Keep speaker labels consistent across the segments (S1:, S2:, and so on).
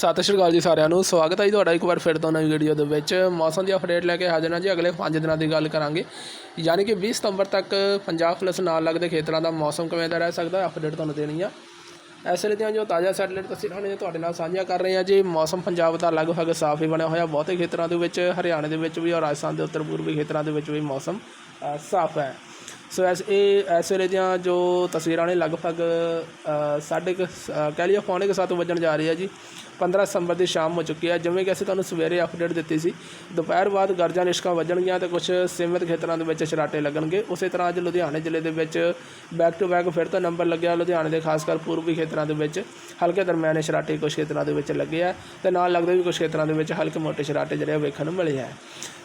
S1: ਸਤਿ ਸ਼੍ਰੀ ਅਕਾਲ ਜੀ ਸਾਰਿਆਂ ਨੂੰ। ਸਵਾਗਤ ਹੈ ਜੀ ਤੁਹਾਡਾ ਇੱਕ ਵਾਰ ਫਿਰ ਤੋਂ ਨਵੀਂ ਵੀਡੀਓ ਦੇ ਵਿੱਚ। ਮੌਸਮ ਦੀ ਅਪਡੇਟ ਲੈ ਕੇ ਹਾਜ਼ਰ ਹਾਂ ਜੀ। ਅਗਲੇ 5 ਦਿਨਾਂ ਦੀ ਗੱਲ ਕਰਾਂਗੇ। ਯਾਨੀ ਕਿ 20 ਸਤੰਬਰ ਤੱਕ ਪੰਜਾਬ ਪਲੱਸ ਨਾਲ ਲੱਗਦੇ ਖੇਤਰਾਂ ਦਾ ਮੌਸਮ ਕਿਵੇਂ ਦਾ ਰਹਿ ਸਕਦਾ ਅਪਡੇਟ ਤੁਹਾਨੂੰ ਦੇਣੀ ਆ। ਇਸ ਲਈ ਦੀਆਂ ਜੋ ਤਾਜ਼ਾ ਸੈਟਲਾਈਟ ਤਸਵੀਰਾਂ ਨੇ ਤੁਹਾਡੇ ਨਾਲ ਸਾਂਝਾ ਕਰ ਰਹੇ ਹਾਂ ਜੀ। ਮੌਸਮ ਪੰਜਾਬ ਦਾ ਲਗਭਗ ਸਾਫ਼ ਹੀ ਬਣਿਆ ਹੋਇਆ। ਬਹੁਤੇ ਖੇਤਰਾਂ ਦੇ ਵਿੱਚ, ਹਰਿਆਣੇ ਦੇ ਵਿੱਚ ਵੀ ਔਰ ਰਾਜਸਥਾਨ ਦੇ ਉੱਤਰ ਪੂਰਬੀ ਖੇਤਰਾਂ ਦੇ ਵਿੱਚ ਵੀ ਮੌਸਮ ਸਾਫ਼ ਹੈ। ਸੋ ਐਸ ਇਹ ਇਸ ਵੇਲੇ ਦੀਆਂ ਜੋ ਤਸਵੀਰਾਂ ਨੇ ਲਗਭਗ ਅ, ਸਾਢੇ ਕੁ ਸ- ਕਹਿ ਲਈਏ ਪੌਣੇ ਕੁ ਸੱਤ ਵੱਜਣ ਜਾ ਰਹੀ ਹੈ ਜੀ। 15 ਸਤੰਬਰ ਦੀ ਸ਼ਾਮ ਹੋ ਚੁੱਕੀ ਹੈ। ਜਿਵੇਂ ਕਿ ਅਸੀਂ ਤੁਹਾਨੂੰ ਸਵੇਰੇ ਅਪਡੇਟ ਦਿੱਤੀ ਸੀ ਦੁਪਹਿਰ ਬਾਅਦ ਗਰਜਾਂ ਨਿਸ਼ਕਾਂ ਵੱਜਣਗੀਆਂ ਤੇ ਕੁਝ ਸੀਮਿਤ ਖੇਤਰਾਂ ਦੇ ਵਿੱਚ ਛਰਾਟੇ ਲੱਗਣਗੇ। ਉਸੇ ਤਰ੍ਹਾਂ ਅੱਜ ਲੁਧਿਆਣੇ ਜ਼ਿਲ੍ਹੇ ਦੇ ਵਿੱਚ ਬੈਕ ਟੂ ਬੈਕ ਫਿਰ ਤੋਂ ਨੰਬਰ ਲੱਗਿਆ ਲੁਧਿਆਣੇ ਦੇ ਖਾਸ ਕਰ ਪੂਰਬੀ ਖੇਤਰਾਂ ਦੇ ਵਿੱਚ। ਹਲਕੇ ਦਰਮਿਆਨੇ ਛਰਾਟੇ ਕੁਝ ਖੇਤਰਾਂ ਦੇ ਵਿੱਚ ਲੱਗੇ ਆ ਤੇ ਨਾਲ ਲੱਗਦੇ ਵੀ ਕੁਝ ਖੇਤਰਾਂ ਦੇ ਵਿੱਚ ਹਲਕੇ ਮੋਟੇ ਛਰਾਟੇ ਜਿਹੜੇ ਆ ਵੇਖਣ ਨੂੰ ਮਿਲੇ ਆ।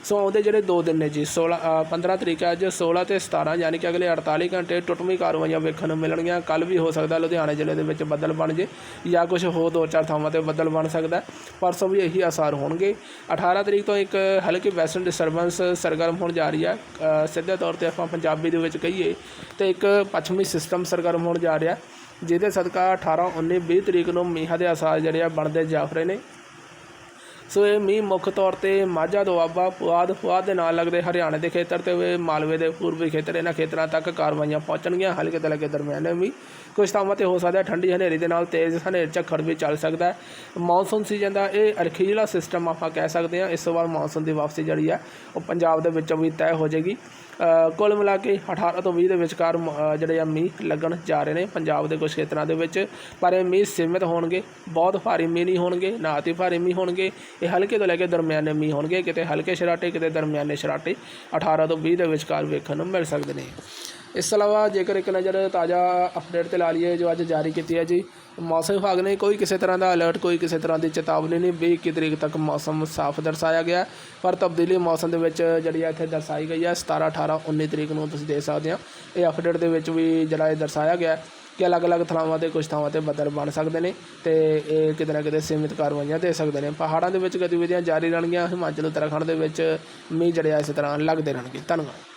S1: ਸੋ ਆਉਂਦੇ ਜਿਹੜੇ ਦੋ ਦਿਨ ਨੇ ਜੀ 16 ਅ, 15 ਤਰੀਕ ਹੈ ਅੱਜ 16 ਤੇ 17 ਯਾਨੀ ਕਿ ਅਗਲੇ 48 ਘੰਟੇ ਟੁੱਟਵੀਂ ਕਾਰਵਾਈਆਂ ਵੇਖਣ ਨੂੰ ਮਿਲਣਗੀਆਂ। ਕੱਲ ਵੀ ਹੋ ਸਕਦਾ ਲੁਧਿਆਣੇ ਜ਼ਿਲ੍ਹੇ ਦੇ ਵਿੱਚ ਬੱਦਲ ਬਣ ਜੇ ਜਾਂ ਕੁਝ ਹੋਰ ਦੋ ਚਾਰ ਥਾਵਾਂ ਤੇ ਬੱਦਲ ਬਣ ਸਕਦਾ। ਪਰਸੋਂ ਵੀ ਇਹੀ ਆਸਾਰ ਹੋਣਗੇ। 18 ਤਰੀਕ ਤੋਂ ਇੱਕ ਹਲਕੀ ਵੈਸਟਰਨ ਡਿਸਟਰਬੈਂਸ ਸਰਗਰਮ ਹੋਣ ਜਾ ਰਹੀ ਹੈ। ਸਿੱਧੇ ਤੌਰ ਤੇ ਆਪਾਂ ਪੰਜਾਬੀ ਦੇ ਵਿੱਚ ਕਹੀਏ ਤੇ ਇੱਕ ਪੱਛਮੀ ਸਿਸਟਮ ਸਰਗਰਮ ਹੋਣ ਜਾ ਰਿਹਾ। ਜਿਹਦੇ ਸਦਕਾ 18 19 20 ਤਰੀਕ ਨੂੰ ਮੀਂਹਾਂ ਦੇ ਆਸਾਰ ਜਿਹੜੇ ਆ ਬਣਦੇ ਜਾ ਰਹੇ ਨੇ। ਸੋ ਇਹ ਮੀਂਹ ਮੁੱਖ ਤੌਰ ਤੇ ਮਾਝਾ ਦੁਆਬਾ ਪੁਆਧ ਪੁਆਧ ਦੇ ਨਾਲ ਲੱਗਦੇ ਹਰਿਆਣੇ ਦੇ ਖੇਤਰ ਤੇ ਮਾਲਵੇ ਦੇ ਪੂਰਬੀ ਖੇਤਰ, ਇਹਨਾਂ ਖੇਤਰਾਂ ਤੱਕ ਕਾਰਵਾਈਆਂ ਪਹੁੰਚਣਗੀਆਂ। ਹਲਕੇ ਤੇ ਲੱਗੇ ਦਰਮਿਆਨੇ ਮੀਂਹ ਕੁਝ ਥਾਵਾਂ ਤੇ ਹੋ ਸਕਦਾ ਹੈ ਠੰਡੀ ਹਨੇਰੀ ਦੇ ਨਾਲ ਤੇਜ਼ ਹਨੇਰ ਝੱਖੜ ਵੀ ਚੱਲ ਸਕਦਾ ਹੈ। ਮੌਨਸੂਨ ਸੀਜ਼ਨ ਦਾ ਇਹ ਅਰਖੀਲਾ ਸਿਸਟਮ ਆਪਾਂ ਕਹਿ ਸਕਦੇ ਹਾਂ। ਇਸ ਤੋਂ ਬਾਅਦ ਮੌਨਸੂਨ ਦੀ ਵਾਪਸੀ ਜਿਹੜੀ ਆ ਉਹ ਪੰਜਾਬ ਦੇ ਵਿੱਚੋਂ ਵੀ ਤੈਅ ਹੋ ਜਾਏਗੀ। ਕੁੱਲ ਮਿਲਾ ਕੇ 18 ਤੋਂ 20 ਦੇ ਵਿਚਕਾਰ ਜਿਹੜੇ ਆ ਮੀਂਹ ਲੱਗਣ ਜਾ ਰਹੇ ਨੇ ਪੰਜਾਬ ਦੇ ਕੁਝ ਖੇਤਰਾਂ ਦੇ ਵਿੱਚ। ਪਰ ਇਹ ਮੀਂਹ ਸੀਮਿਤ ਹੋਣਗੇ, ਬਹੁਤ ਭਾਰੀ ਮੀਂਹ ਨਹੀਂ ਹੋਣਗੇ, ਨਾ ਅਤੀ ਭਾਰੀ ਮੀਂਹ ਹੋਣਗੇ। ਇਹ ਹਲਕੇ ਤੋਂ ਲੈ ਕੇ ਦਰਮਿਆਨੇ ਮੀਂਹ ਹੋਣਗੇ, ਕਿਤੇ ਹਲਕੇ ਸ਼ਰਾਟੇ, ਕਿਤੇ ਦਰਮਿਆਨੇ ਸ਼ਰਾਟੇ। 18 ਤੋਂ 20 ਦੇ ਵਿਚਕਾਰ ਵੇਖਣ ਨੂੰ ਮਿਲ ਸਕਦੇ ਨੇ। ਇਸ ਤੋਂ ਇਲਾਵਾ ਜੇਕਰ ਇੱਕ ਨਜ਼ਰ ਤਾਜ਼ਾ ਅਪਡੇਟ ਤੇ ਲਾ ਲਈਏ ਜੋ ਅੱਜ ਜਾਰੀ ਕੀਤੀ ਹੈ ਜੀ, ਮੌਸਮ ਵਿਭਾਗ ਨੇ ਕੋਈ ਕਿਸੇ ਤਰ੍ਹਾਂ ਦਾ ਅਲਰਟ ਕੋਈ ਕਿਸੇ ਤਰ੍ਹਾਂ ਦੀ ਚੇਤਾਵਨੀ ਨਹੀਂ 20 ਇੱਕੀ ਤਰੀਕ ਤੱਕ ਮੌਸਮ ਸਾਫ਼ ਦਰਸਾਇਆ ਗਿਆ ਪਰ ਤਬਦੀਲੀ ਮੌਸਮ ਦੇ ਵਿੱਚ ਜਿਹੜੀ ਹੈ ਇੱਥੇ ਦਰਸਾਈ ਗਈ ਹੈ 17 18 19 ਤਰੀਕ ਨੂੰ ਤੁਸੀਂ ਦੇਖ ਸਕਦੇ ਹੋ। ਇਹ ਅਪਡੇਟ ਦੇ ਵਿੱਚ ਵੀ ਜਿਹੜਾ ਇਹ ਦਰਸਾਇਆ ਗਿਆ ਕਿ ਅਲੱਗ-ਅਲੱਗ ਥਾਵਾਂ ਤੇ, ਕੁਝ ਥਾਵਾਂ ਤੇ ਬੱਦਲ ਬਣ ਸਕਦੇ ਨੇ ਤੇ ਇਹ ਕਿਤੇ ਨਾ ਕਿਤੇ ਸੀਮਿਤ ਕਾਰਵਾਈਆਂ ਦੇ ਸਕਦੇ ਨੇ। ਪਹਾੜਾਂ ਦੇ ਵਿੱਚ ਗਤੀਵਿਧੀਆਂ ਜਾਰੀ ਰਹਿਣਗੀਆਂ, ਹਿਮਾਚਲ, ਉੱਤਰਾਖੰਡ ਦੇ ਵਿੱਚ ਮੀਂਹ ਜੜਿਆ ਇਸੇ ਤਰ੍ਹਾਂ ਲੱਗਦੇ ਰਹਿਣਗੇ। ਧੰਨਵਾਦ।